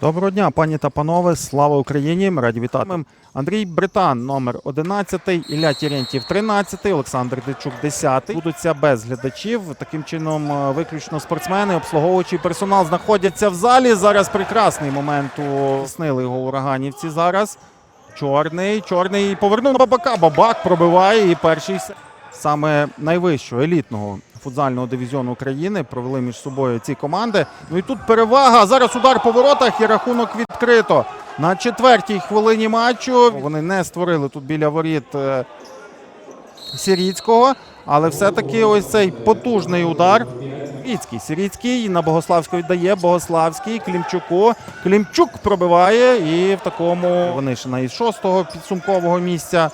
Доброго дня, пані та панове. Слава Україні! Ми раді вітати. Андрій Британ, номер 11, Ілля Тірєнтів, 13, Олександр Дичук, 10. Будуться без глядачів. Таким чином, е, виключно спортсмени, обслуговуючий персонал знаходяться в залі. Зараз прекрасний момент у снили його ураганівці. Зараз чорний, чорний повернув на бабака. Бабак пробиває і перший саме найвищого елітного футзального дивізіону України провели між собою ці команди. Ну і тут перевага. Зараз удар по воротах і рахунок відкрито. На четвертій хвилині матчу вони не створили тут біля воріт е, Сіріцького, але все-таки ось цей потужний удар. Сіріцький. Сіріцький на Богославського віддає. Богославський Клімчуку. Клімчук пробиває і в такому вони ще на із шостого підсумкового місця.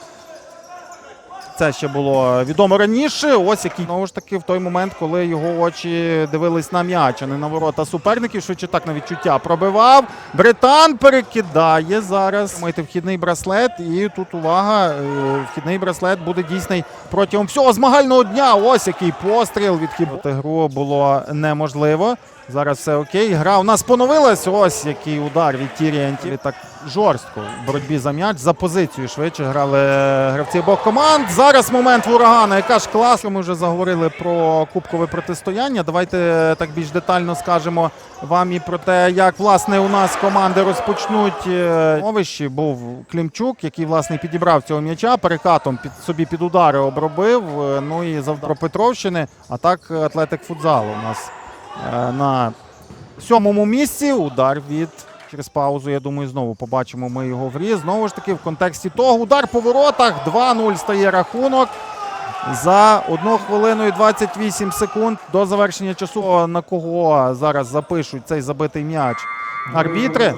Це ще було відомо раніше. Ось який знову ж таки в той момент, коли його очі дивились на м'яч, а не на ворота суперників, швидше так на відчуття пробивав. Британ перекидає зараз. Мити вхідний браслет, і тут увага. е, Вхідний браслет буде дійсний протягом всього змагального дня. Ось який постріл від хіботи гру було неможливо. Зараз все окей. Гра у нас поновилась. Ось який удар від Тірієнтів. Так жорстко в боротьбі за м'яч. За позицію швидше грали гравці обох команд. Зараз момент в урагана. Яка ж клас. Ми вже заговорили про кубкове протистояння. Давайте так більш детально скажемо вам і про те, як власне у нас команди розпочнуть е, мовищі. Був Клімчук, який власне підібрав цього м'яча. Перекатом під собі під удари обробив. Е, Ну і завдав Петровщини. А так атлетик футзалу у нас е, на сьомому місці. Удар від через паузу. Я думаю, знову побачимо ми його в різ. Знову ж таки, в контексті того. Удар по воротах. 2-0 стає рахунок. За 1 хвилину і 28 секунд до завершення часу. На кого зараз запишуть цей забитий м'яч? Арбітри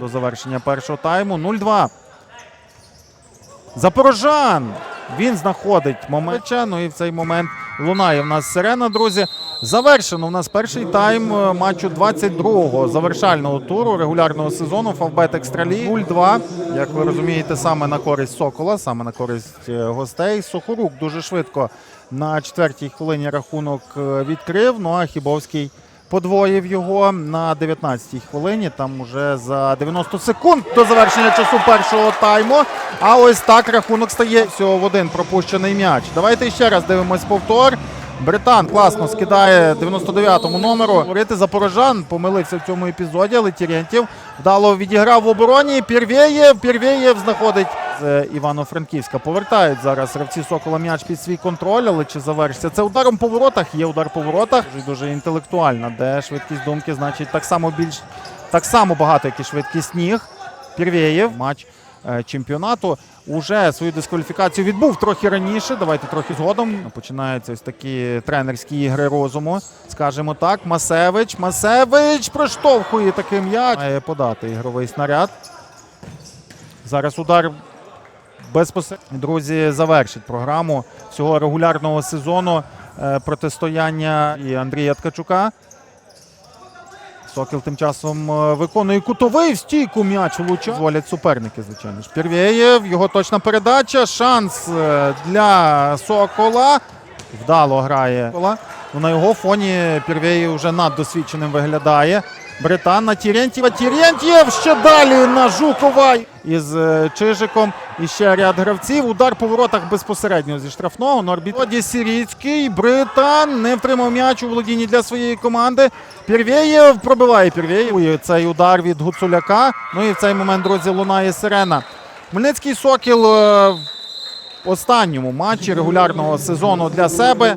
до завершення першого тайму. 0-2. Запорожан. Він знаходить момент. Ну і в цей момент лунає в нас сирена, друзі. Завершено в нас перший тайм е, матчу 22-го завершального туру регулярного сезону Фавбет Екстраліг 0-2. Як ви розумієте, саме на користь Сокола, саме на користь е, гостей. Сухорук дуже швидко на четвертій хвилині рахунок е, відкрив. Ну а Хібовський подвоїв його на 19-й хвилині. Там уже за 90 секунд до завершення часу першого тайму. А ось так рахунок стає всього в один пропущений м'яч. Давайте ще раз дивимось повтор. Британ класно скидає 99-му номеру. Говорити Запорожан помилився в цьому епізоді, але Тірєнтів вдало відіграв в обороні. Пірвєєв, Пірвєєв знаходить з Івано-Франківська. Повертають зараз гравці Сокола м'яч під свій контроль, але чи завершиться це ударом по воротах? Є удар по воротах. Дуже, дуже інтелектуальна, де швидкість думки, значить, так само більш так само багато, як і швидкість ніг. Пірвєєв, матч е, чемпіонату. Уже свою дискваліфікацію відбув трохи раніше. Давайте трохи згодом. Починаються ось такі тренерські ігри розуму. Скажімо так. Масевич. Масевич проштовхує такий м'яч. Має подати ігровий снаряд. Зараз удар безпосередньо. Друзі, завершить програму цього регулярного сезону е, протистояння і Андрія Ткачука. Сокіл тим часом е, виконує кутовий в стійку м'яч влучає. Зволять суперники, звичайно ж. Пірвєєв, його точна передача. Шанс е, для Сокола. Вдало грає. Сокола. Ну, на його фоні Пірвєєв вже наддосвідченим виглядає. Британ на Тірєнтєва. Тірєнтєв ще далі на Жукова із е, Чижиком. І ще ряд гравців. Удар по воротах безпосередньо зі штрафного. На арбітроді Сіріцький. Британ не втримав м'яч у володінні для своєї команди. Пірвєєв пробиває Пірвєєв. Цей удар від Гуцуляка. Ну і в цей момент, друзі, лунає сирена. Хмельницький Сокіл е, в останньому матчі регулярного сезону для себе.